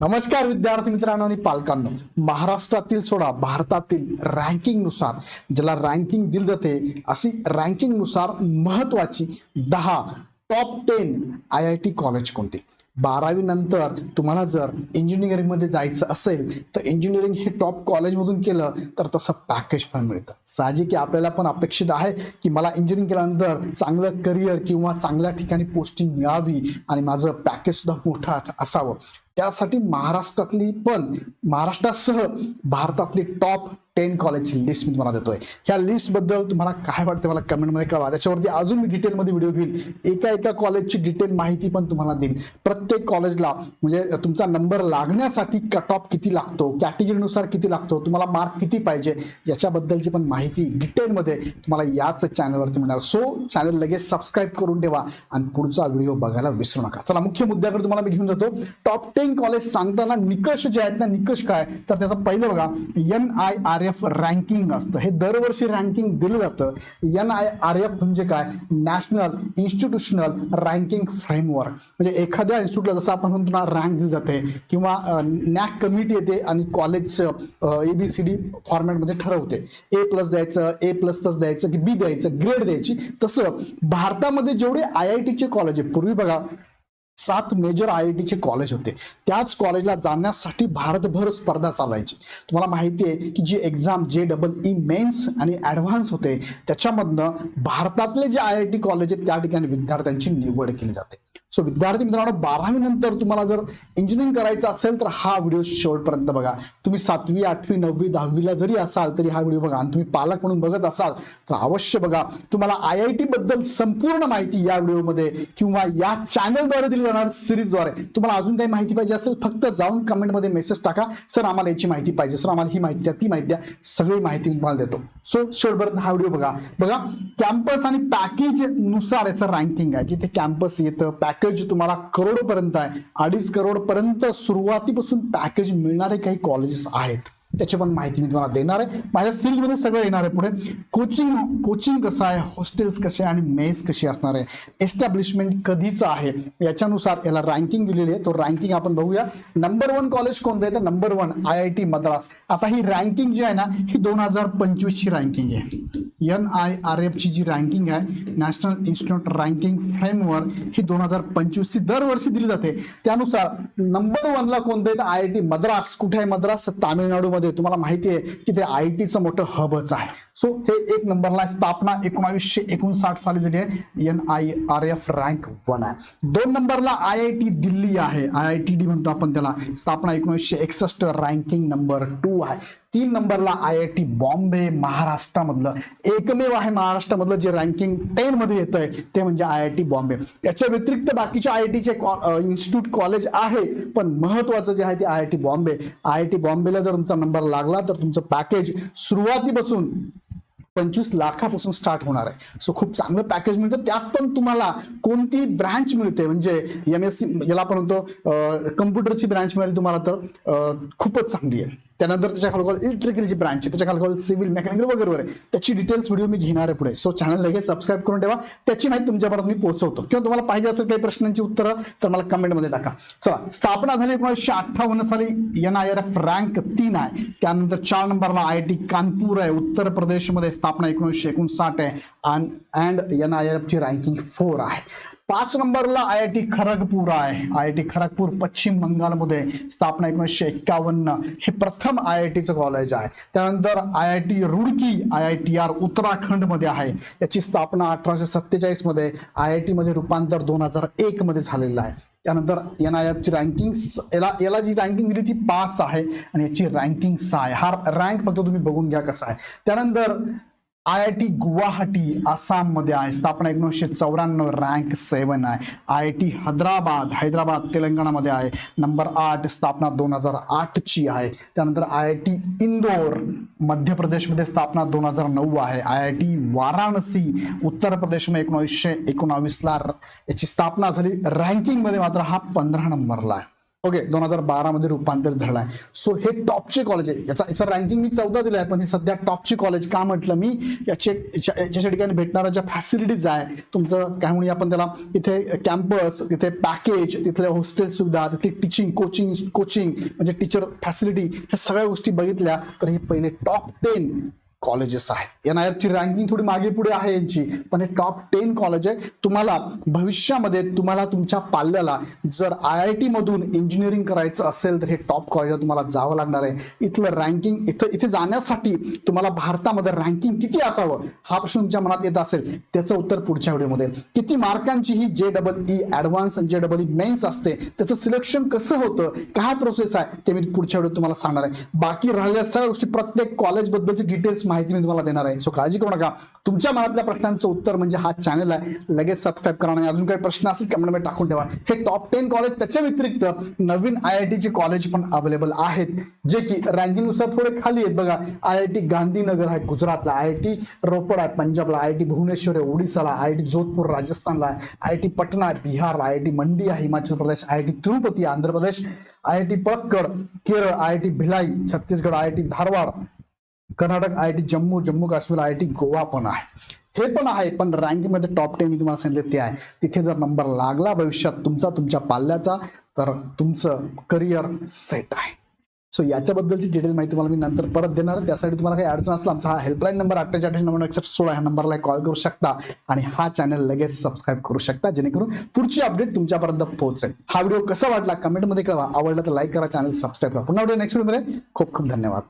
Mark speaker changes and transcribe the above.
Speaker 1: नमस्कार विद्यार्थी मित्रांनो आणि पालकांनो. महाराष्ट्रातील सोडा भारतातील रँकिंगनुसार ज्याला रँकिंग दिली जाते अशी रँकिंगनुसार महत्वाची दहा top ten I I T college कोणते? बारावी नंतर तुम्हाला जर इंजिनिअरिंगमध्ये जायचं असेल तर इंजिनिअरिंग हे टॉप कॉलेजमधून केलं तर तसं पॅकेज पण मिळतं. साहजिक आपल्याला पण अपेक्षित आहे की मला इंजिनिअरिंग केल्यानंतर चांगलं करिअर किंवा चांगल्या ठिकाणी पोस्टिंग मिळावी आणि माझं पॅकेज सुद्धा मोठं असावं. त्यासाठी महाराष्ट्रातली पण महाराष्ट्रासह भारतातली टॉप टेन कॉलेजची लिस्ट मी तुम्हाला देतोय. ह्या लिस्टबद्दल तुम्हाला काय वाटतं मला कमेंटमध्ये कळवा. त्याच्यावरती अजून मी डिटेलमध्ये व्हिडिओ घेईल. एका एका कॉलेजची डिटेल माहिती पण तुम्हाला देईल प्रत्येक कॉलेजला म्हणजे तुमचा नंबर लागण्यासाठी कट ऑफ किती लागतो कॅटेगरीनुसार किती लागतो तुम्हाला मार्क किती पाहिजे याच्याबद्दलची पण माहिती डिटेलमध्ये तुम्हाला याच चॅनलवरती मिळणार. सो चॅनल लगेच सबस्क्राईब करून ठेवा आणि पुढचा व्हिडिओ बघायला विसरू नका. चला मुख्य मुद्द्याकडे तुम्हाला मी घेऊन जातो. टॉप टेन कॉलेज सांगताना निकष जे आहेत ना निकष काय? तर त्याचा पहिलं बघा. N I R F ranking असतं. हे दरवर्षी रँकिंग दिलं जातं. एन आय आर एफ म्हणजे काय? National institutional ranking framework. म्हणजे एखाद्या इन्स्टिट्यूटला जसं आपण म्हणतो ना रँक दिली जाते किंवा नॅक कमिटी येते आणि कॉलेज एबीसीडी फॉर्मॅटमध्ये ठरवते. ए प्लस द्यायचं ए प्लस प्लस द्यायचं की बी द्यायचं ग्रेड द्यायची. तसं भारतामध्ये जेवढे आय आय टीचे कॉलेज आहे पूर्वी बघा सात मेजर आय आय टीचे कॉलेज होते. त्याच कॉलेजला जाण्यासाठी भारतभर स्पर्धा चालायची. तुम्हाला माहिती आहे की जी exam J double E mains आणि ऍडव्हान्स होते त्याच्यामधनं भारतातले जे आय आय टी कॉलेज आहेत त्या ठिकाणी विद्यार्थ्यांची निवड केली जाते. सो विद्यार्थी मित्रांनो बारावी नंतर तुम्हाला जर इंजिनिअरिंग करायचं असेल तर हा व्हिडिओ शेवटपर्यंत बघा. तुम्ही सातवी आठवी नववी दहावीला जरी असाल तरी हा व्हिडिओ बघा. आणि तुम्ही पालक म्हणून बघत असाल तर अवश्य बघा. तुम्हाला आय आय टी बद्दल संपूर्ण माहिती या व्हिडिओमध्ये किंवा या चॅनलद्वारे दिली जाणार सिरीजद्वारे तुम्हाला अजून काही माहिती पाहिजे असेल फक्त जाऊन कमेंटमध्ये मेसेज टाका. सर आम्हाला याची माहिती पाहिजे. सर आम्हाला ही माहिती द्या ती माहिती द्या. सगळी माहिती मी तुम्हाला देतो. सो शेवटपर्यंत हा व्हिडिओ बघा. बघा कॅम्पस आणि पॅकेजनुसार याचं रँकिंग आहे. की ते कॅम्पस येतं पॅकेज पॅकेज तुम्हाला करोडपर्यंत आहे. अडीच करोड पर्यंत सुरुवातीपासून पॅकेज मिळणारे काही कॉलेजेस आहेत. त्याची पण माहिती मी तुम्हाला देणार आहे. माझ्या सिरीजमध्ये सगळं येणार आहे पुढे. कोचिंग कोचिंग कसं आहे? हॉस्टेल्स कसे आणि मेस कशी असणार आहे? एस्टॅब्लिशमेंट कधीचं आहे? याच्यानुसार याला रँकिंग दिलेली आहे. तो रँकिंग आपण बघूया. नंबर वन कॉलेज कोणतं आहे? तर number one I I T Madras. आता ही रँकिंग जी आहे ना ही दोन हजार पंचवीसची रँकिंग आहे. एन आय आर एफची जी रँकिंग आहे नॅशनल इन्स्टिट्यूट रँकिंग फ्रेमवर्क ही दोन हजार पंचवीसची दरवर्षी दिली जाते. त्यानुसार नंबर वनला कोणतं आहे? तर आय आय टी मद्रास. कुठे आहे मद्रास? तामिळनाडूमध्ये. तुम्हाला माहिती आहे की ते आय टीचं मोठं हबच आहे. सो हे एक नंबरला स्थापना एकोणावीसशे एकोणसाठ साली झाली आहे. N I R F rank one आहे. दोन नंबरला आय आय टी दिल्ली आहे. आय आय टी डी म्हणतो आपण त्याला. स्थापना एकोणीसशे एकसष्ट रँकिंग नंबर टू आहे. तीन नंबरला आय आय टी बॉम्बे महाराष्ट्रामधलं. एकमेव आहे महाराष्ट्रामधलं जे रँकिंग टेन मध्ये येत आहे ते म्हणजे आय आय टी बॉम्बे. याच्या व्यतिरिक्त बाकीचे आय आय टीचे इन्स्टिट्यूट कॉलेज आहे पण महत्वाचं जे आहे ते I I T Bombay. I I T बॉम्बेला जर तुमचा नंबर लागला तर तुमचं पॅकेज सुरुवातीपासून पंचवीस लाखापासून स्टार्ट होणार आहे. सो खूप चांगलं पॅकेज मिळतं. त्यात पण तुम्हाला कोणती ब्रँच मिळते म्हणजे एम एस सी याला आपण म्हणतो कम्प्युटरची ब्रँच मिळेल तुम्हाला तर खूपच चांगली आहे. त्यानंतर त्याच्या खालोखाल इलेक्ट्रिकलची ब्रांच आहे त्याच्या खालोखाल सिव्हिल मेकॅनिकल वगैरे वगैरे त्याची डिटेल्स व्हिडिओ मी घेणार आहे पुढे. सो चॅनल लगेच सबस्क्राईब करून ठेवा. त्याची माहिती तुमच्यापर्यंत मी पोहोचवतो. किंवा तुम्हाला पाहिजे असेल काही प्रश्नांची उत्तरं तर मला कमेंटमध्ये टाका. चला स्थापना झाली एकोणीसशे अठ्ठावन्न साली. N I R F rank तीन आहे. त्यानंतर चार नंबरला आय आय टी कानपूर आहे. उत्तर प्रदेशमध्ये स्थापना एकोणीसशे एकोणसाठ आहे. अँड एन आय आर ची रँकिंग फोर आहे. पाच नंबरला आय आय टी खरगपूर आहे. आय आय टी खरगपूर पश्चिम बंगालमध्ये स्थापना एकोणीसशे एक्कावन्न. हे प्रथम आय आय टीचं कॉलेज आहे. त्यानंतर I I T Roorkee I I T R उत्तराखंडमध्ये आहे. याची स्थापना अठराशे सत्तेचाळीसमध्ये आय आय टी मध्ये रूपांतर दोन हजार एक मध्ये झालेलं आहे. त्यानंतर एन आय एफची रँकिंग याला याला जी रँकिंग दिली ती पाच आहे. आणि याची रँकिंग सहा आहे. हा रँक फक्त तुम्ही बघून घ्या कसा आहे. त्यानंतर आय आय टी गुवाहाटी आसाममध्ये आहे. स्थापना एकोणीसशे चौऱ्याण्णव रँक सेवन आहे. I I T Hyderabad Hyderabad तेलंगणामध्ये आहे. नंबर आठ स्थापना दोन हजार आठची आहे. त्यानंतर आय आय टी इंदोर मध्य प्रदेशमध्ये स्थापना दोन हजार नऊ आहे. आय आय टी वाराणसी उत्तर प्रदेशमध्ये एकोणीसशे एकोणावीसला याची स्थापना झाली. रँकिंगमध्ये मात्र हा पंधरा नंबरला आहे. ओके दोन हजार बारामध्ये रूपांतर झालं आहे सो हे टॉपचे कॉलेज आहे. याचा याचा रँकिंग मी चौदा दिला आहे पण हे सध्या टॉपचे कॉलेज का म्हटलं मी? याचे याच्या याच्या ठिकाणी भेटणाऱ्या ज्या फॅसिलिटीज आहे तुमचं काय म्हणूया आपण त्याला? इथे कॅम्पस तिथे पॅकेज तिथल्या हॉस्टेल सुविधा तिथली टीचिंग कोचिंग कोचिंग म्हणजे टीचर फॅसिलिटी ह्या सगळ्या गोष्टी बघितल्या तर हे पहिले टॉप टेन कॉलेजेस आहेत. एन आय ची रँकिंग थोडी मागे पुढे आहे यांची पण हे टॉप टेन कॉलेज आहे तुम्हाला भविष्यामध्ये तुम्हाला तुमच्या पाल्याला जर आय आय टी मधून इंजिनिअरिंग करायचं असेल तर हे टॉप कॉलेज तुम्हाला जावं लागणार आहे. इथलं रँकिंग इथं इथे जाण्यासाठी तुम्हाला भारतामध्ये रँकिंग किती असावं हा प्रश्न तुमच्या मनात येत असेल त्याचं उत्तर पुढच्या व्हिडिओमध्ये. किती मार्कांची ही J double E advance J double E mains असते त्याचं सिलेक्शन कसं होतं काय प्रोसेस आहे ते मी पुढच्या व्हिडिओ तुम्हाला सांगणार आहे. बाकी राहिलेल्या सगळ्या गोष्टी प्रत्येक कॉलेजबद्दलची डिटेल्स माहिती मी तुम्हाला देणार आहे सो काळजी करू नका तुमच्या मनातल्या प्रश्नांचं उत्तर म्हणजे हा चॅनल आहे लगेच सबस्क्राईब करा आणि अजून काही प्रश्न असेल कमेंटमध्ये टाकून ठेवा हे टॉप टेन कॉलेज त्याच्या व्यतिरिक्त नवीन आय आय टीचे कॉलेज पण अवेलेबल आहेत जे की रँकिंगनुसार थोडे खाली आहेत बघा आय आय टी गांधीनगर आहे गुजरातला आय आय टी रोपड आहे पंजाबला आय आय टी भुवनेश्वर आहे ओडिसाला आय आय टी जोधपूर राजस्थानला आहे आय आय टी पटना आहे बिहारला आय आय टी मंडी आहे Himachal Pradesh I I T Tirupati Andhra Pradesh I I T Palakkad Kerala I I T Bhilai Chhattisgarh I I T Dharwad Karnataka I T Jammu Jammu Kashmir I I T Goa पण आहे. हे पण आहे पण रँकिंगमध्ये top ten मी तुम्हाला सांगितले ते आहे. तिथे जर नंबर लागला भविष्यात तुमचा तुमच्या पाल्याचा तर तुमचं करिअर सेट आहे. सो याच्याबद्दलची डिटेल माहिती तुम्हाला मी नंतर परत देणार आहे. त्यासाठी तुम्हाला काही अडचण असला आमचा हा हेल्पलाईन नंबर अठ्ठेचाळीस नंबर एकशे सोळा ह्या नंबरला कॉल करू शकता. आणि हा चॅनल लगेच सबस्क्राईब करू शकता जेणेकरून पुढची अपडेट तुमच्यापर्यंत पोहोचेल. हा व्हिडिओ कसा वाटला कमेंटमध्ये कळवा. आवडला तर लाईक करा चॅनल सबस्क्राईब करा. पुन्हा नेक्स्ट व्हिडिओमध्ये खूप खूप धन्यवाद.